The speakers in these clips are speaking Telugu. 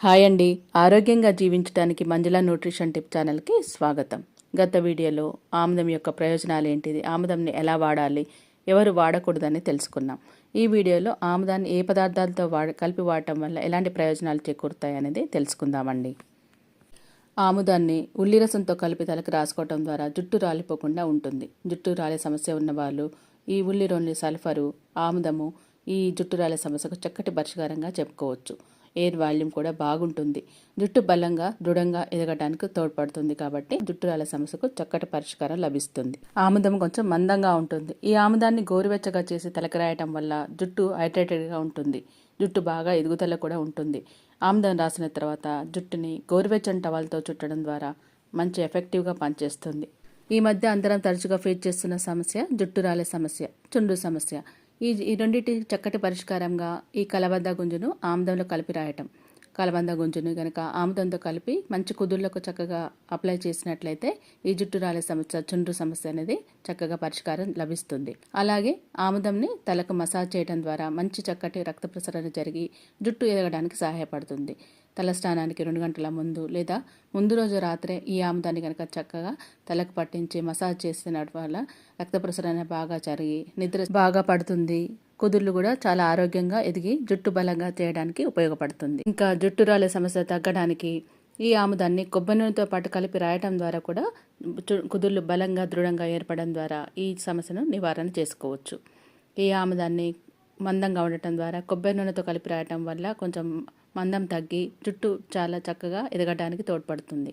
హాయ్ అండి. ఆరోగ్యంగా జీవించడానికి మంజుల న్యూట్రిషన్ టిప్ ఛానల్కి స్వాగతం. గత వీడియోలో ఆముదం యొక్క ప్రయోజనాలు ఏంటిది? ఆముదంని ఎలా వాడాలి? ఎవరు వాడకూడదని తెలుసుకున్నాం. ఈ వీడియోలో ఆముదాన్ని ఏ పదార్థాలతో వాడ కలిపి వాడటం వల్ల ఎలాంటి ప్రయోజనాలు చేకూరుతాయి అనేది తెలుసుకుందామండి. ఆముదాన్ని ఉల్లి రసంతో కలిపి తలకు రాసుకోవటం ద్వారా జుట్టు రాలిపోకుండా ఉంటుంది. జుట్టు రాలే సమస్య ఉన్నవాళ్ళు ఈ ఉల్లి రొల్లి సల్ఫరు ఆముదము ఈ జుట్టు రాలే సమస్యకు చక్కటి పరిష్కారంగా చెప్పుకోవచ్చు. ఎయిర్ వాల్యూమ్ కూడా బాగుంటుంది. జుట్టు బలంగా దృఢంగా ఎదగడానికి తోడ్పడుతుంది కాబట్టి జుట్టు రాలే సమస్యకు చక్కటి పరిష్కారం లభిస్తుంది. ఆముదం కొంచెం మందంగా ఉంటుంది. ఈ ఆముదాన్ని గోరువెచ్చగా చేసి తలకు రాయటం వల్ల జుట్టు హైడ్రేటెడ్గా ఉంటుంది. జుట్టు బాగా ఎదుగుదల కూడా ఉంటుంది. ఆముదం రాసిన తర్వాత జుట్టుని గోరువెచ్చని టవల్తో చుట్టడం ద్వారా మంచి ఎఫెక్టివ్గా పనిచేస్తుంది. ఈ మధ్య అందరం తరచుగా ఫేస్ చేస్తున్న సమస్య జుట్టు రాలే సమస్య చుండ్రు సమస్య. ఈ ఈ రెండింటి చక్కటి పరిష్కారంగా ఈ కలబంద గుంజును ఆముదంలో కలిపి రాయటం. కలబంద గుంజును కనుక ఆముదంతో కలిపి మంచి కుదుర్లకు చక్కగా అప్లై చేసినట్లయితే ఈ జుట్టు రాలే సమస్య చుండ్రు సమస్య అనేది చక్కగా పరిష్కారం లభిస్తుంది. అలాగే ఆముదంని తలకు మసాజ్ చేయడం ద్వారా మంచి చక్కటి రక్త ప్రసరణ జరిగి జుట్టు ఎదగడానికి సహాయపడుతుంది. తలస్నానానికి రెండు గంటల ముందు లేదా ముందు రోజు రాత్రే ఈ ఆముదాన్ని కనుక చక్కగా తలకు పట్టించి మసాజ్ చేసిన వల్ల రక్త ప్రసరణ బాగా జరిగి నిద్ర బాగా పడుతుంది. కుదుర్లు కూడా చాలా ఆరోగ్యంగా ఎదిగి జుట్టు బలంగా చేయడానికి ఉపయోగపడుతుంది. ఇంకా జుట్టు రాలే సమస్య తగ్గడానికి ఈ ఆముదాన్ని కొబ్బరి నూనెతో పాటు కలిపి రాయటం ద్వారా కూడా కుదుర్లు బలంగా దృఢంగా ఏర్పడడం ద్వారా ఈ సమస్యను నివారణ చేసుకోవచ్చు. ఈ ఆముదాన్ని మందంగా ఉండటం ద్వారా కొబ్బరి నూనెతో కలిపి రాయటం వల్ల కొంచెం మందం తగ్గి జుట్టు చాలా చక్కగా ఎదగడానికి తోడ్పడుతుంది.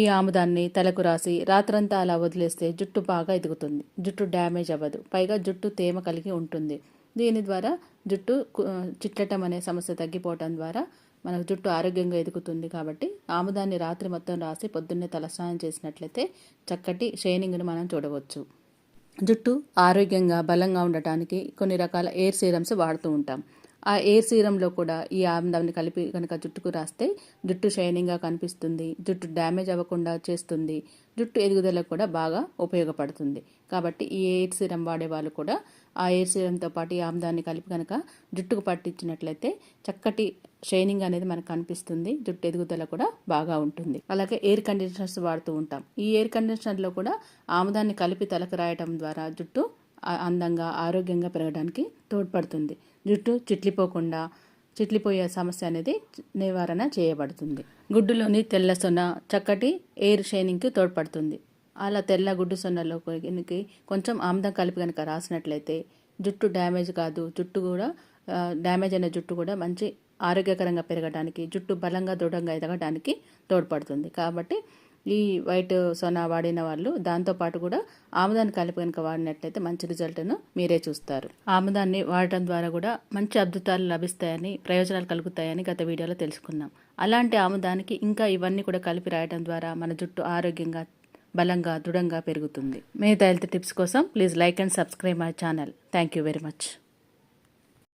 ఈ ఆముదాన్ని తలకు రాసి రాత్రంతా అలా వదిలేస్తే జుట్టు బాగా ఎదుగుతుంది. జుట్టు డ్యామేజ్ అవ్వదు. పైగా జుట్టు తేమ కలిగి ఉంటుంది. దీని ద్వారా జుట్టు చిట్టటం చిట్లటం అనే సమస్య తగ్గిపోవటం ద్వారా మనకు జుట్టు ఆరోగ్యంగా ఎదుగుతుంది కాబట్టి ఆముదాన్ని రాత్రి మొత్తం రాసి పొద్దున్నే తలస్నానం చేసినట్లయితే చక్కటి షైనింగ్ను మనం చూడవచ్చు. జుట్టు ఆరోగ్యంగా బలంగా ఉండటానికి కొన్ని రకాల ఎయిర్ సీరమ్స్ వాడుతూ ఉంటాం. ఆ ఎయిర్ సీరంలో కూడా ఈ ఆముదాన్ని కలిపి కనుక జుట్టుకు రాస్తే జుట్టు షైనింగ్గా కనిపిస్తుంది జుట్టు డ్యామేజ్ అవ్వకుండా చేస్తుంది జుట్టు ఎదుగుదలకు కూడా బాగా ఉపయోగపడుతుంది. కాబట్టి ఈ ఎయిర్ సీరం వాడే వాళ్ళు కూడా ఆ ఎయిర్ సీరంతో పాటు ఈ ఆముదాన్ని కలిపి కనుక జుట్టుకు పట్టించినట్లయితే చక్కటి షైనింగ్ అనేది మనకు కనిపిస్తుంది జుట్టు ఎదుగుదల కూడా బాగా ఉంటుంది. అలాగే ఎయిర్ కండిషనర్స్ వాడుతూ ఉంటాం. ఈ ఎయిర్ కండిషనర్లో కూడా ఆముదాన్ని కలిపి తలకు రాయటం ద్వారా జుట్టు అందంగా ఆరోగ్యంగా పెరగడానికి తోడ్పడుతుంది. జుట్టు చిట్లిపోకుండా చిట్లిపోయే సమస్య అనేది నివారణ చేయబడుతుంది. గుడ్డులోని తెల్ల సొన చక్కటి ఎయిర్ షైనింగ్కి తోడ్పడుతుంది. అలా తెల్ల గుడ్డు సొన్నలో కొంచెం ఆముదం కలిపి కనుక రాసినట్లయితే జుట్టు డ్యామేజ్ కాదు. జుట్టు కూడా డ్యామేజ్ అయిన జుట్టు కూడా మంచి ఆరోగ్యకరంగా పెరగడానికి జుట్టు బలంగా దృఢంగా ఎదగడానికి తోడ్పడుతుంది. కాబట్టి ఈ వైట్ సోనా వాడిన వాళ్ళు దాంతోపాటు కూడా ఆముదాన్ని కలిపి కనుక వాడినట్లయితే మంచి రిజల్ట్ను మీరే చూస్తారు. ఆముదాన్ని వాడటం ద్వారా కూడా మంచి అద్భుతాలు లభిస్తాయని ప్రయోజనాలు కలుగుతాయని గత వీడియోలో తెలుసుకున్నాం. అలాంటి ఆముదానికి ఇంకా ఇవన్నీ కూడా కలిపి రాయడం ద్వారా మన జుట్టు ఆరోగ్యంగా బలంగా దృఢంగా పెరుగుతుంది. మిగతా హెల్త్ టిప్స్ కోసం please like and subscribe my channel. Thank you very much.